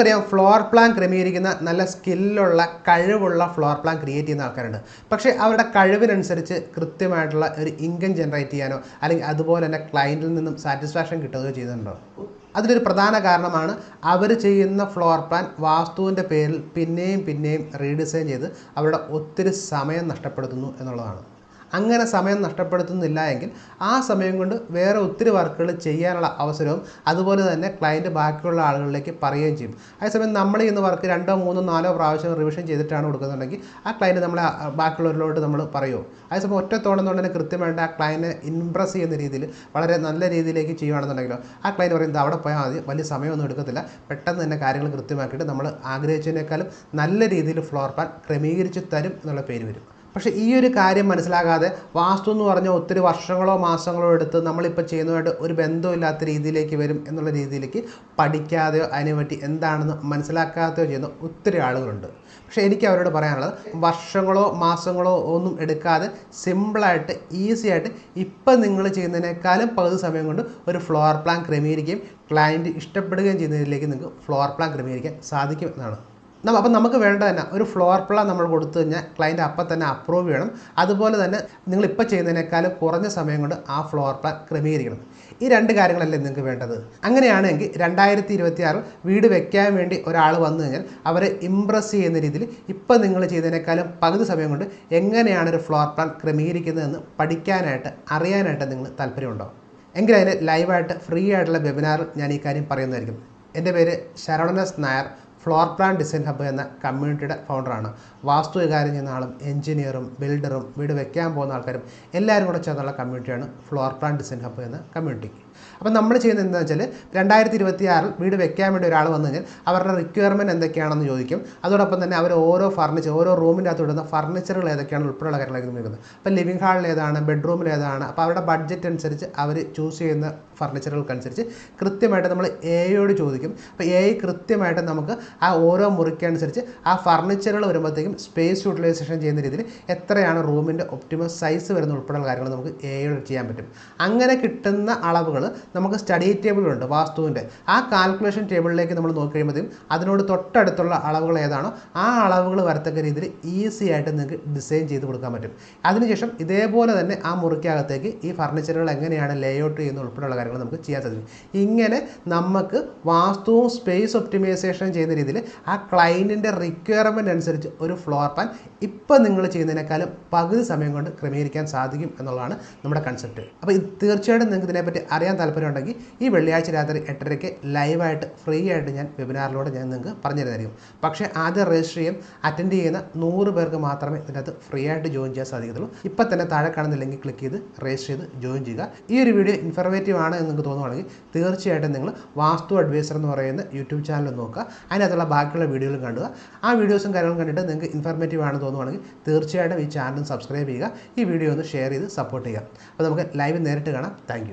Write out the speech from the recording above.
നമുക്കറിയാം floor plan ക്രമീകരിക്കുന്ന നല്ല സ്കില്ലുള്ള കഴിവുള്ള ഫ്ലോർ പ്ലാൻ ക്രിയേറ്റ് ചെയ്യുന്ന ആൾക്കാരുണ്ട്. പക്ഷേ അവരുടെ കഴിവിനനുസരിച്ച് കൃത്യമായിട്ടുള്ള ഒരു ഇൻകം ജനറേറ്റ് ചെയ്യാനോ അല്ലെങ്കിൽ അതുപോലെ തന്നെ ക്ലയന്റിൽ നിന്നും സാറ്റിസ്ഫാക്ഷൻ കിട്ടുകയോ ചെയ്യുന്നുണ്ടോ അതിലൊരു പ്രധാന കാരണമാണ് അവർ ചെയ്യുന്ന ഫ്ലോർ പ്ലാൻ വാസ്തുവിന്റെ പേരിൽ പിന്നെയും പിന്നെയും റീഡിസൈൻ ചെയ്ത് അവരുടെ ഒത്തിരി സമയം നഷ്ടപ്പെടുത്തുന്നു എന്നുള്ളതാണ്. അങ്ങനെ സമയം നഷ്ടപ്പെടുത്തുന്നില്ല എങ്കിൽ ആ സമയം കൊണ്ട് വേറെ ഒത്തിരി വർക്കുകൾ ചെയ്യാനുള്ള അവസരവും അതുപോലെ തന്നെ ക്ലയന്റ് ബാക്കിയുള്ള ആളുകളിലേക്ക് പറയുകയും ചെയ്യും. അതേസമയം നമ്മൾ ഇന്ന് വർക്ക് രണ്ടോ മൂന്നോ നാലോ പ്രാവശ്യം റിവിഷൻ ചെയ്തിട്ടാണ് കൊടുക്കുന്നുണ്ടെങ്കിൽ ആ ക്ലയന്റ് നമ്മളെ ബാക്കിയുള്ളവരിലോട്ട് നമ്മൾ പറയുമോ അതേസമയം ഒറ്റത്തോടെന്നുകൊണ്ട് തന്നെ കൃത്യമായിട്ട് ആ ക്ലയന്റിനെ ഇംപ്രസ് ചെയ്യുന്ന രീതിയിൽ വളരെ നല്ല രീതിയിലേക്ക് ചെയ്യുകയാണെന്നുണ്ടെങ്കിലോ ആ ക്ലയന്റ് പറയുന്നത് അവിടെ പോയാൽ മതി വലിയ സമയമൊന്നും എടുക്കത്തില്ല. പെട്ടെന്ന് തന്നെ കാര്യങ്ങൾ കൃത്യമാക്കിയിട്ട് നമ്മൾ ആഗ്രഹിച്ചതിനേക്കാളും നല്ല രീതിയിൽ ഫ്ലോർ പ്ലാൻ ക്രമീകരിച്ച് തരും എന്നുള്ള പേര് വരും. പക്ഷേ ഈ ഒരു കാര്യം മനസ്സിലാകാതെ വാസ്തു എന്ന് പറഞ്ഞാൽ ഒത്തിരി വർഷങ്ങളോ മാസങ്ങളോ എടുത്ത് നമ്മളിപ്പോൾ ചെയ്യുന്നതായിട്ട് ഒരു ബന്ധമില്ലാത്ത രീതിയിലേക്ക് വരും എന്നുള്ള രീതിയിലേക്ക് പഠിക്കാതെയോ അതിനെപ്പറ്റി എന്താണെന്ന് മനസ്സിലാക്കാതെയോ ചെയ്യുന്ന ഒത്തിരി ആളുകളുണ്ട്. പക്ഷേ എനിക്ക് അവരോട് പറയാനുള്ളത് വർഷങ്ങളോ മാസങ്ങളോ ഒന്നും എടുക്കാതെ സിമ്പിളായിട്ട് ഈസി ആയിട്ട് ഇപ്പം നിങ്ങൾ ചെയ്യുന്നതിനേക്കാളും പകുതി സമയം കൊണ്ട് ഒരു ഫ്ലോർ പ്ലാൻ ക്രമീകരിക്കുകയും ക്ലയന്റ് ഇഷ്ടപ്പെടുകയും ചെയ്യുന്നതിലേക്ക് നിങ്ങൾക്ക് ഫ്ലോർ പ്ലാൻ ക്രമീകരിക്കാൻ സാധിക്കും എന്നാണ്. അപ്പം നമുക്ക് വേണ്ട തന്നെ ഒരു ഫ്ലോർ പ്ലാൻ നമ്മൾ കൊടുത്തു കഴിഞ്ഞാൽ ക്ലയന്റ് അപ്പം തന്നെ അപ്രൂവ് ചെയ്യണം. അതുപോലെ തന്നെ നിങ്ങൾ ഇപ്പോൾ ചെയ്യുന്നതിനേക്കാളും കുറഞ്ഞ സമയം കൊണ്ട് ആ ഫ്ലോർ പ്ലാൻ ക്രമീകരിക്കണം. ഈ രണ്ട് കാര്യങ്ങളല്ലേ നിങ്ങൾക്ക് വേണ്ടത്? അങ്ങനെയാണെങ്കിൽ രണ്ടായിരത്തി ഇരുപത്തി ആറിൽ വീട് വെക്കാൻ വേണ്ടി ഒരാൾ വന്നു കഴിഞ്ഞാൽ അവരെ ഇമ്പ്രസ് ചെയ്യുന്ന രീതിയിൽ ഇപ്പം നിങ്ങൾ ചെയ്തതിനേക്കാളും പകുതി സമയം കൊണ്ട് എങ്ങനെയാണ് ഒരു ഫ്ലോർ പ്ലാൻ ക്രമീകരിക്കുന്നതെന്ന് പഠിക്കാനായിട്ട് അറിയാനായിട്ട് നിങ്ങൾ താല്പര്യമുണ്ടോ? എങ്കിൽ അതിന് ലൈവായിട്ട് ഫ്രീ ആയിട്ടുള്ള വെബിനാറിൽ ഞാൻ ഈ കാര്യം പറയുന്നതായിരിക്കും. എന്റെ പേര് Saravanas Nair. Floor plan design hub എന്ന കമ്മ്യൂണിറ്റിയുടെ ഫൗണ്ടറാണ് വാസ്തു വികാരം ചെയ്യുന്ന ആളും എഞ്ചിനീയറും ബിൽഡറും വീട് വെക്കാൻ പോകുന്ന ആൾക്കാരും എല്ലാവരും കൂടെ ചേർന്നുള്ള കമ്മ്യൂണിറ്റിയാണ് ഫ്ലോർ പ്ലാൻ ഡിസൈൻ ഹബ്ബ് എന്ന കമ്മ്യൂണിറ്റി അപ്പം നമ്മൾ ചെയ്യുന്നത് എന്താണെന്ന് വെച്ചാൽ രണ്ടായിരത്തി ഇരുപത്തി ആറിൽ വീട് വെക്കാൻ വേണ്ടി ഒരാൾ വന്നു കഴിഞ്ഞാൽ അവരുടെ റിക്വയർമെന്റ് എന്തൊക്കെയാണെന്ന് ചോദിക്കും. അതോടൊപ്പം തന്നെ അവർ ഓരോ ഫർണിച്ചർ ഓരോ റൂമിന്റെ അകത്ത് ഫർണിച്ചറുകൾ ഏതൊക്കെയാണ് ഉൾപ്പെടെയുള്ള കാര്യങ്ങളായിരിക്കും നിൽക്കുന്നത് അപ്പോൾ ലിവിംഗ് ഹാളിൽ ഏതാണ് ബെഡ്റൂമിൽ ഏതാണ് അപ്പോൾ അവരുടെ ബഡ്ജറ്റ് അനുസരിച്ച് അവർ ചൂസ് ചെയ്യുന്ന ഫർണിച്ചറുകൾക്കനുസരിച്ച് കൃത്യമായിട്ട് നമ്മൾ എയോട് ചോദിക്കും. അപ്പോൾ എ കൃത്യമായിട്ട് നമുക്ക് ആ ഓരോ മുറിക്കനുസരിച്ച് ആ ഫർണിച്ചറുകൾ വരുമ്പോഴത്തേക്കും സ്പേസ് യൂട്ടിലൈസേഷൻ ചെയ്യുന്ന രീതിയിൽ എത്രയാണ് റൂമിന്റെ ഒപ്റ്റിമം സൈസ് വരുന്ന ഉൾപ്പെടെയുള്ള കാര്യങ്ങൾ നമുക്ക് എയോട് ചെയ്യാൻ പറ്റും. അങ്ങനെ കിട്ടുന്ന അളവുകൾ നമുക്ക് സ്റ്റഡി ടേബിളുണ്ട് വാസ്തുവിന്റെ. ആ കാൽക്കുലേഷൻ ടേബിളിലേക്ക് നമ്മൾ നോക്കി കഴിയുമ്പോഴത്തേക്കും അതിനോട് തൊട്ടടുത്തുള്ള അളവുകൾ ഏതാണോ ആ അളവുകൾ വരത്തക്ക രീതിയിൽ ഈസി ആയിട്ട് നിങ്ങൾക്ക് ഡിസൈൻ ചെയ്ത് കൊടുക്കാൻ പറ്റും. അതിനുശേഷം ഇതേപോലെ തന്നെ ആ മുറിക്കകത്തേക്ക് ഈ ഫർണിച്ചറുകൾ എങ്ങനെയാണ് ലേഔട്ട് ചെയ്യുന്ന ഉൾപ്പെടെയുള്ള കാര്യങ്ങൾ നമുക്ക് ചെയ്യാൻ സാധിക്കും. ഇങ്ങനെ നമുക്ക് വാസ്തുവും സ്പേസ് ഒപ്റ്റിമൈസേഷൻ ചെയ്യുന്ന രീതിയിൽ ആ ക്ലയന്റിന്റെ റിക്വയർമെന്റ് അനുസരിച്ച് ഒരു ഫ്ലോർ പ്ലാൻ ഇപ്പം നിങ്ങൾ ചെയ്യുന്നതിനേക്കാളും പകുതി സമയം കൊണ്ട് ക്രമീകരിക്കാൻ സാധിക്കും എന്നുള്ളതാണ് നമ്മുടെ കൺസെപ്റ്റ് അപ്പോൾ തീർച്ചയായിട്ടും നിങ്ങൾക്ക് ഇതിനെപ്പറ്റി അറിയാൻ താല്പര്യമുണ്ടെങ്കിൽ ഈ വെള്ളിയാഴ്ച രാത്രി എട്ടരയ്ക്ക് ലൈവായിട്ട് ഫ്രീ ആയിട്ട് ഞാൻ വെബിനാറിലൂടെ ഞാൻ നിങ്ങൾക്ക് പറഞ്ഞു തരുന്നതായിരിക്കും പക്ഷേ ആദ്യം രജിസ്റ്റർ ചെയ്യും അറ്റൻഡ് ചെയ്യുന്ന നൂറ് പേർക്ക് മാത്രമേ ഇതിനകത്ത് ഫ്രീ ആയിട്ട് ജോയിൻ ചെയ്യാൻ സാധിക്കത്തുള്ളൂ. ഇപ്പം തന്നെ താഴെ കാണുന്ന ലിങ്കിൽ ക്ലിക്ക് ചെയ്ത് രജിസ്റ്റർ ചെയ്ത് ജോയിൻ ചെയ്യുക. ഈ ഒരു വീഡിയോ ഇൻഫർമേറ്റീവ് ആണ് എന്ന് നിങ്ങൾക്ക് തോന്നുവാണെങ്കിൽ തീർച്ചയായിട്ടും നിങ്ങൾ വാസ്തു അഡ്വൈസർ എന്ന് പറയുന്ന യൂട്യൂബ് ചാനൽ നോക്കുക. അതിനകത്തുള്ള ബാക്കിയുള്ള വീഡിയോകളും കാണുക ആ വീഡിയോസും കാര്യങ്ങളും കണ്ടിട്ട് നിങ്ങൾക്ക് ഇൻഫർമേറ്റീവ് ആണെന്ന് തോന്നുവാണെങ്കിൽ തീർച്ചയായിട്ടും ഈ ചാനൽ സബ്സ്ക്രൈബ് ചെയ്യുക. ഈ വീഡിയോ ഒന്ന് ഷെയർ ചെയ്ത് സപ്പോർട്ട് ചെയ്യുക. അപ്പോൾ നമുക്ക് ലൈവ് നേരിട്ട് കാണാം. താങ്ക്